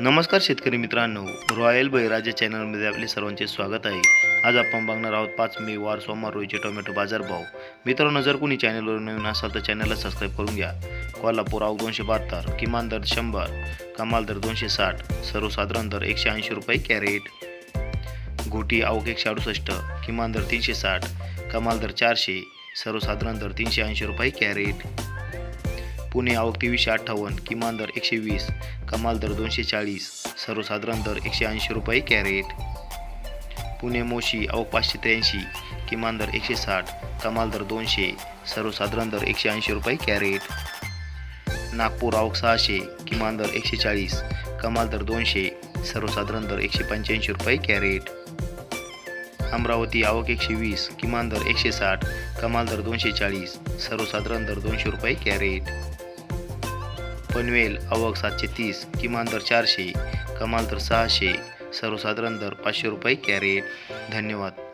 नमस्कार शेतकरी मित्रांनो. रॉयल बळीराजा चॅनलमध्ये आपले सर्वांचे स्वागत आहे. आज आपण बघणार आहोत पाच मे वार सोमवार रोजचे टोमॅटो बाजारभाव मित्रांनो जर कोणी चॅनलवर नवीन असाल तर चॅनलला सबस्क्राईब करून घ्या. कोल्हापूर आवक दोनशे बहात्तर किमान दर शंभर कमाल दर दोनशे साठ सर्वसाधारण दर एकशे ऐंशी रुपये कॅरेट. घोटी आवक एकशे अडुसष्ट किमान दर तीनशे साठ कमाल दर चारशे सर्वसाधारण दर तीनशे ऐंशी रुपये कॅरेट. पुणे आवक तेवीसशे अठ्ठावन्न किमान दर एकशे वीस कमाल दर दोनशे चाळीस सर्वसाधारण दर एकशे ऐंशी रुपये कॅरेट. पुणे मोशी आवक पाचशे त्र्याऐंशी किमान दर एकशे साठ कमाल दर दोनशे सर्वसाधारण दर एकशे ऐंशी रुपये कॅरेट. नागपूर आवक सहाशे किमान दर एकशे चाळीस कमाल दर दोनशे सर्वसाधारण दर एकशे पंच्याऐंशी रुपये कॅरेट. अमरावती आवक एकशे वीस किमान दर एकशे साठ कमाल दर दोनशे चाळीस सर्वसाधारण दर दोनशे रुपये कॅरेट. पनवेल आवक सातशे तीस किमान दर चारशे कमाल दर सहाशे सर्वसाधारण दर पाचशे रुपये कॅरेट. धन्यवाद.